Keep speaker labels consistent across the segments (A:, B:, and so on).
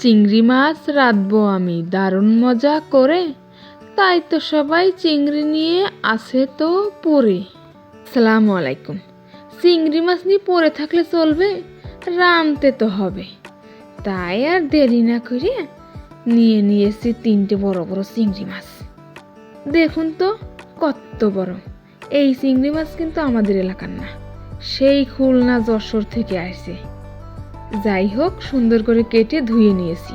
A: চিংড়ি মাছ রাঁধবো আমি, দারুণ মজা করে। তাই তো সবাই চিংড়ি নিয়ে আসে তো পরে। সালামু আলাইকুম। চিংড়ি মাছ নিয়ে পরে থাকলে চলবে, রাঁধতে তো হবে। তাই আর দেরি না করে নিয়ে নিয়েছি তিনটে বড় বড় চিংড়ি মাছ। দেখুন তো কত বড়। এই চিংড়ি মাছ কিন্তু আমাদের এলাকার না। সেই খুলনা যশোর থেকে আসে। যাই হোক সুন্দর করে কেটে ধুয়ে নিয়েছি।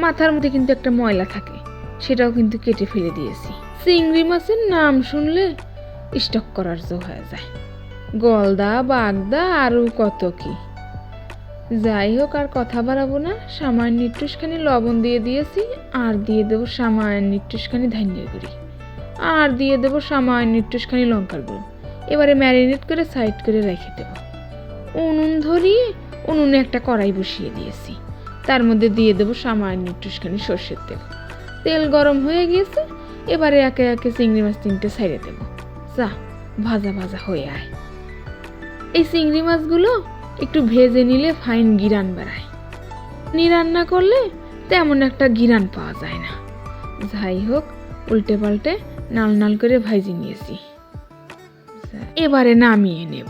A: মাথার মধ্যে কিন্তু একটা ময়লা থাকে, সেটাও কিন্তু কেটে ফেলে দিয়েছি। চিংড়ি মাছের নাম শুনলে স্টক করার জো হয়ে যায়। গলদা, বাগদা আরও কত কি। যাই হোক আর কথা বাড়াবো না, সামান্য একটুখানি লবণ দিয়ে দিয়েছি, আর দিয়ে দেবো সামান্য একটুখানি ধান্যের গুঁড়ি। আর দিয়ে দেবো সামান্য একটুখানি লঙ্কার গুঁড়ো। এবারে ম্যারিনেট করে সাইড করে রেখে দেবো। উনুন ধরিয়ে উনুনে একটা কড়াই বসিয়ে দিয়েছি। তার মধ্যে দিয়ে দেবো সামান্য একটুখানি সর্ষের তেল। তেল গরম হয়ে গিয়েছে, এবারে একে একে চিংড়ি মাছ তিনটে সাইডে দেবো। যা, ভাজা ভাজা হয়ে আয়। এই চিংড়ি মাছগুলো একটু ভেজে নিলে ফাইন গিরান বেড়ায়। নি রান্না করলে তেমন একটা গিরান পাওয়া যায় না। যাই হোক, উল্টে পাল্টে নাল নাল করে ভাজি নিয়েছি। এবারে নামিয়ে নেব।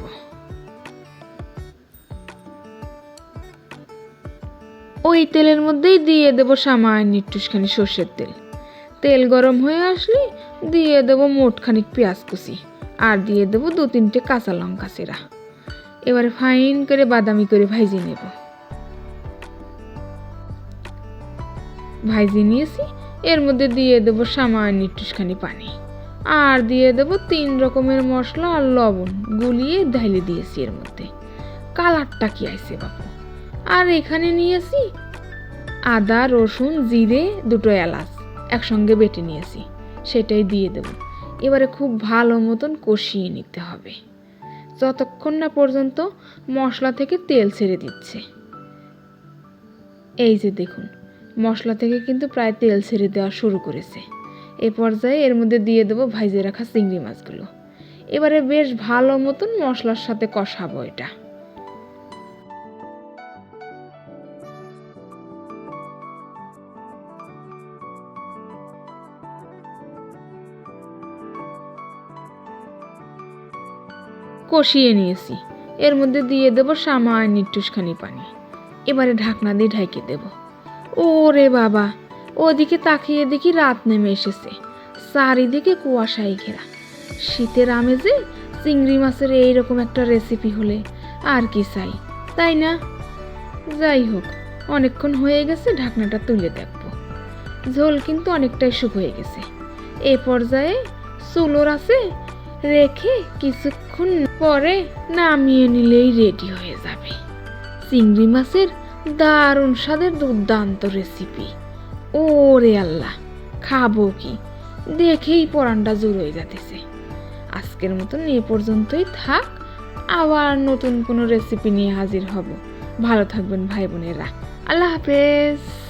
A: ওই তেলের মধ্যেই দিয়ে দেব সামান্য একটুখানি সর্ষের তেল। তেল গরম হয়ে আসলে দিয়ে দেব মোটখানিক পেঁয়াজ কুচি আর দিয়ে দেব দু তিনটে কাঁচা লঙ্কা চেরা। এবারে ফাইন করে বাদামি করে ভাইজে নেব। ভাইজে নিয়েছি, এর মধ্যে দিয়ে দেব সামান্য একটুখানি পানি। আর দিয়ে দেব তিন রকমের মশলা আর লবণ, গুলিয়ে ঢাইলে দিয়েছি এর মধ্যে। কালারটা কি আইছে বাপু? আর এখানে নিয়েছি আদা, রসুন, জিরে দুটো এলাচ একসঙ্গে বেটে নিয়েছি, সেটাই দিয়ে দেব। এবারে খুব ভালো মতন কষিয়ে নিতে হবে। যতক্ষণ না পর্যন্ত মশলা থেকে তেল ছেড়ে দিচ্ছে। এই যে দেখুন, মশলা থেকে কিন্তু প্রায় তেল ছেড়ে দেওয়া শুরু করেছে। এ পর্যায়ে এর মধ্যে দিয়ে দেবো ভাইজে রাখা চিংড়ি মাছগুলো। এবারে বেশ ভালো মতন মশলার সাথে কষাবো এটা। কষিয়ে নিয়েছি। এর মধ্যে দিয়ে দেবো সামান্য একটুখানি পানি। এবারে ঢাকনা দিয়ে ঢাইকে দেব। ওরে বাবা, ওদিকে তাকিয়ে দেখি রাত নেমে এসেছে। চারিদিকে কুয়াশায় ঘেরা। শীতের আমেজে চিংড়ি মাছের এইরকম একটা রেসিপি হলে আর কি চাই, তাই না? যাই হোক, অনেকক্ষণ হয়ে গেছে, ঢাকনাটা তুলে দেখব। ঝোল কিন্তু অনেকটাই শুকিয়ে গেছে। এ পর্যায়ে চুলোর আছে রেখে কিছুক্ষণ পরে নামিয়ে নিলেই রেডি হয়ে যাবে। চিংড়ি মাছের দারুণ স্বাদের দুর্দান্ত রেসিপি। ওরে আল্লাহ, খাব কি? দেখেই পরানটা জোর হয়ে যাতেছে আজকের মতন এ পর্যন্তই থাক, আবার নতুন কোনো রেসিপি নিয়ে হাজির হব। ভালো থাকবেন ভাই বোনেরা। আল্লাহ হাফেজ।